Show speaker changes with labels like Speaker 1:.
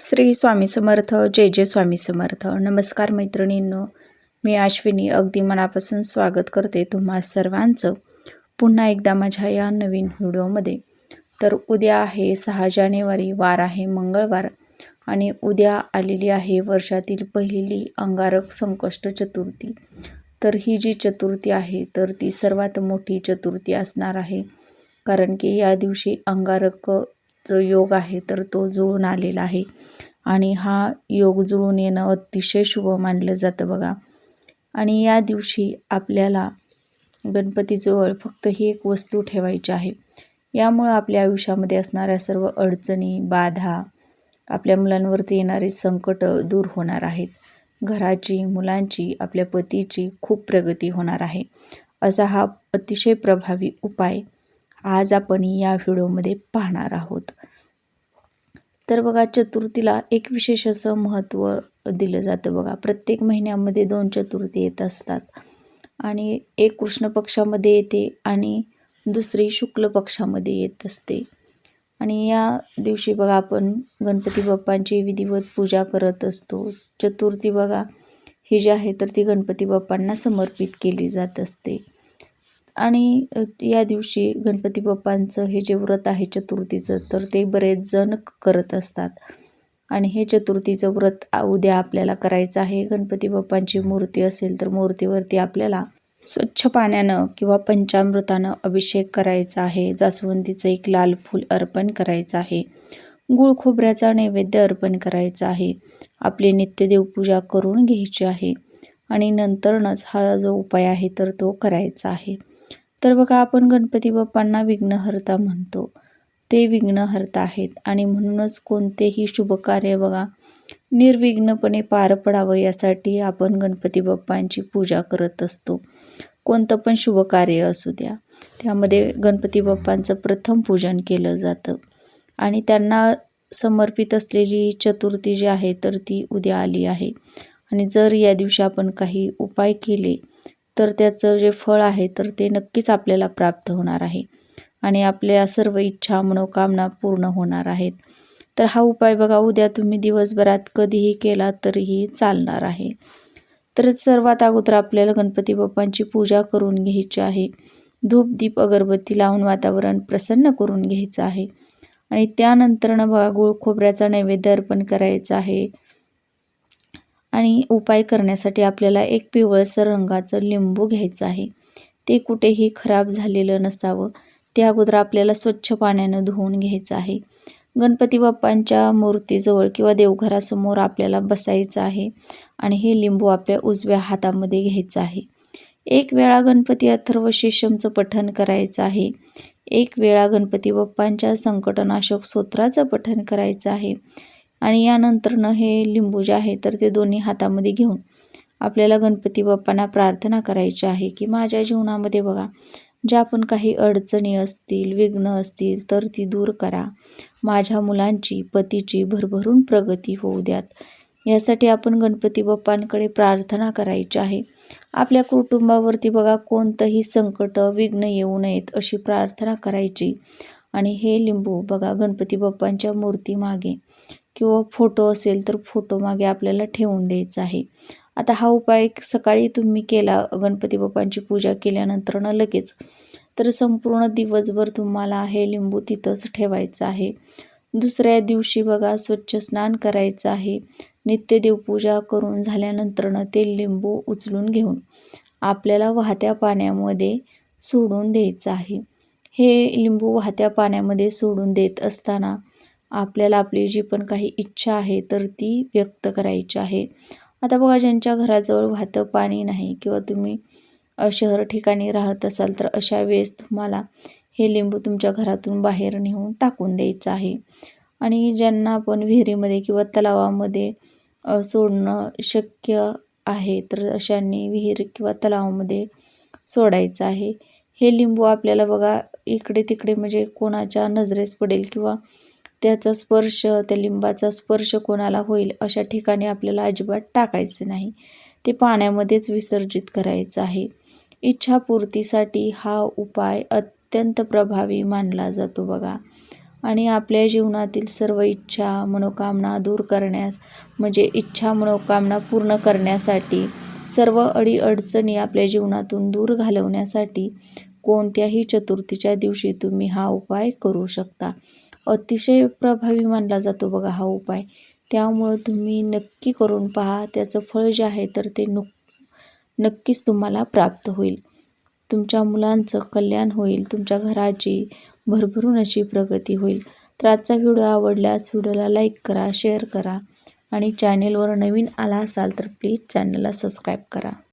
Speaker 1: श्री स्वामी समर्थ जय जय स्वामी समर्थ. नमस्कार मैत्रिणींनो मी अश्विनी अगदी मनापासून स्वागत करते तुम्हा सर्वांचं पुन्हा एकदा माझ्या या नवीन व्हिडिओमध्ये. तर उद्या आहे सहा जानेवारी वार आहे मंगळवार आणि उद्या आलेली आहे वर्षातील पहिली अंगारक संकष्ट चतुर्थी. तर ही जी चतुर्थी आहे तर ती सर्वात मोठी चतुर्थी असणार आहे. कारण की या दिवशी अंगारक जो योग आहे तर तो जुळून आलेला आहे. आणि हा योग जुळून येणं अतिशय शुभ मानलं जातं बघा. आणि या दिवशी आपल्याला गणपतीजवळ फक्त ही एक वस्तू ठेवायची आहे. यामुळं आपल्या आयुष्यामध्ये असणाऱ्या सर्व अडचणी बाधा आपल्या मुलांवरती येणारे संकट दूर होणार आहेत. घराची मुलांची आपल्या पतीची खूप प्रगती होणार आहे. असा हा अतिशय प्रभावी उपाय आज आपण या व्हिडिओमध्ये पाहणार आहोत. तर बघा चतुर्थीला एक विशेष असं महत्त्व दिलं जातं बघा. प्रत्येक महिन्यामध्ये दोन चतुर्थी येत असतात. आणि एक कृष्ण पक्षामध्ये येते आणि दुसरी शुक्ल पक्षामध्ये येत असते. आणि या दिवशी बघा आपण गणपती बाप्पांची विधिवत पूजा करत असतो. चतुर्थी बघा ही जी आहे तर ती गणपती बाप्पांना समर्पित केली जात असते. आणि या दिवशी गणपती बाप्पांचं हे जे व्रत आहे चतुर्थीचं तर ते बरेच जण करत असतात. आणि हे चतुर्थीचं व्रत उद्या आपल्याला करायचं आहे. गणपती बाप्पांची मूर्ती असेल तर मूर्तीवरती आपल्याला स्वच्छ पाण्यानं किंवा पंचामृतानं अभिषेक करायचा आहे. जास्वंदीचं एक लाल फूल अर्पण करायचं आहे. गुळ खोबऱ्याचा नैवेद्य अर्पण करायचा आहे. आपली नित्य देवपूजा करून घ्यायची आहे. आणि नंतरनच हा जो उपाय आहे तर तो करायचा आहे. तर बघा आपण गणपती बाप्पांना विघ्नहर्ता म्हणतो. ते विघ्नहर्ता आहेत आणि म्हणूनच कोणतेही शुभ कार्य बघा निर्विघ्नपणे पार पडावं यासाठी आपण गणपती बाप्पांची पूजा करत असतो. कोणतं पण शुभ कार्य असू द्या त्यामध्ये गणपती बाप्पांचं प्रथम पूजन केलं जातं. आणि त्यांना समर्पित असलेली चतुर्थी जी आहे तर ती उद्या आली आहे. आणि जर या दिवशी आपण काही उपाय केले तर त्याचं जे फळ आहे तर ते नक्कीच आपल्याला प्राप्त होणार आहे. आणि आपल्या सर्व इच्छा मनोकामना पूर्ण होणार आहेत. तर हा उपाय बघा उद्या तुम्ही दिवसभरात कधीही केला तरीही चालणार आहे. तर सर्वात अगोदर आपल्याला गणपती बाप्पांची पूजा करून घ्यायची आहे. धूप दीप अगरबत्ती लावून वातावरण प्रसन्न करून घ्यायचं आहे. आणि त्यानंतरनं बघा गुळ खोबऱ्याचा नैवेद्य अर्पण करायचा आहे. आणि उपाय करण्यासाठी आपल्याला एक पिवळसर रंगाचं लिंबू घ्यायचं आहे. ते कुठेही खराब झालेलं नसावं. ते अगोदर आपल्याला स्वच्छ पाण्यानं धुवून घ्यायचं आहे. गणपती बाप्पांच्या मूर्तीजवळ किंवा देवघरासमोर आपल्याला बसायचं आहे आणि हे लिंबू आपल्या उजव्या हातामध्ये घ्यायचं आहे. एक वेळा गणपती अथर्व शिशमचं पठण करायचं आहे. एक वेळा गणपती बाप्पांच्या संकटनाशक स्तोत्राचं पठण करायचं आहे. आणि यानंतरनं हे लिंबू जे आहे तर ते दोन्ही हातामध्ये घेऊन आपल्याला गणपती बाप्पांना प्रार्थना करायची आहे की माझ्या जीवनामध्ये बघा ज्या पण काही अडचणी असतील विघ्न असतील तर ती दूर करा. माझ्या मुलांची पतीची भरभरून प्रगती होऊ द्यात. यासाठी आपण गणपती बाप्पांकडे प्रार्थना करायची आहे. आपल्या कुटुंबावरती बघा कोणतंही संकट विघ्न येऊ नयेत अशी प्रार्थना करायची. आणि हे लिंबू बघा गणपती बाप्पांच्या मूर्तीमागे किंवा फोटो असेल तर फोटो मागे आपल्याला ठेवून द्यायचा आहे. आता हा उपाय सकाळी तुम्ही केला गणपती बाप्पांची पूजा केल्यानंतर लगेच. तर संपूर्ण दिवसभर तुम्हाला हे लिंबू तिथंच ठेवायचं आहे. दुसऱ्या दिवशी बघा स्वच्छ स्नान करायचं आहे. नित्य देवपूजा करून झाल्यानंतरनं ते लिंबू उचलून घेऊन आपल्याला वाहत्या पाण्यामध्ये सोडून द्यायचं आहे. हे लिंबू वाहत्या पाण्यामध्ये सोडून देत असताना आपल्याला आपली जी पण काही इच्छा आहे तर ती व्यक्त करायची आहे. आता बघा ज्यांच्या घराजवळ वाहतं पाणी नाही किंवा तुम्ही शहर ठिकाणी राहत असाल तर अशा वेळेस तुम्हाला हे लिंबू तुमच्या घरातून बाहेर नेऊन टाकून द्यायचं आहे. आणि ज्यांना आपण विहिरीमध्ये किंवा तलावामध्ये सोडणं शक्य आहे तर अशांनी विहीर किंवा तलावामध्ये सोडायचं आहे. हे लिंबू आपल्याला बघा इकडे तिकडे म्हणजे कोणाच्या नजरेस पडेल किंवा त्याचा स्पर्श त्या लिंबाचा स्पर्श कोणाला होईल अशा ठिकाणी आपल्याला अजिबात टाकायचं नाही. ते पाण्यामध्येच विसर्जित करायचं आहे. इच्छापूर्तीसाठी हा उपाय अत्यंत प्रभावी मानला जातो बघा. आणि आपल्या जीवनातील सर्व इच्छा मनोकामना दूर करण्यास म्हणजे इच्छा मनोकामना पूर्ण करण्यासाठी सर्व अडीअडचणी आपल्या जीवनातून दूर घालवण्यासाठी कोणत्याही चतुर्थीच्या दिवशी तुम्ही हा उपाय करू शकता. अतिशय प्रभावी मानला जातो बघा हा उपाय. त्यामुळं तुम्ही नक्की करून पहा त्याचं फळ जे आहे तर ते नुक नक्कीच तुम्हाला प्राप्त होईल. तुमच्या मुलांचं कल्याण होईल तुमच्या घराची भरभरून अशी प्रगती होईल. तर आजचा व्हिडिओ आवडल्यास व्हिडिओला लाईक करा शेअर करा आणि चॅनेलवर नवीन आला असाल तर प्लीज चॅनलला सबस्क्राईब करा.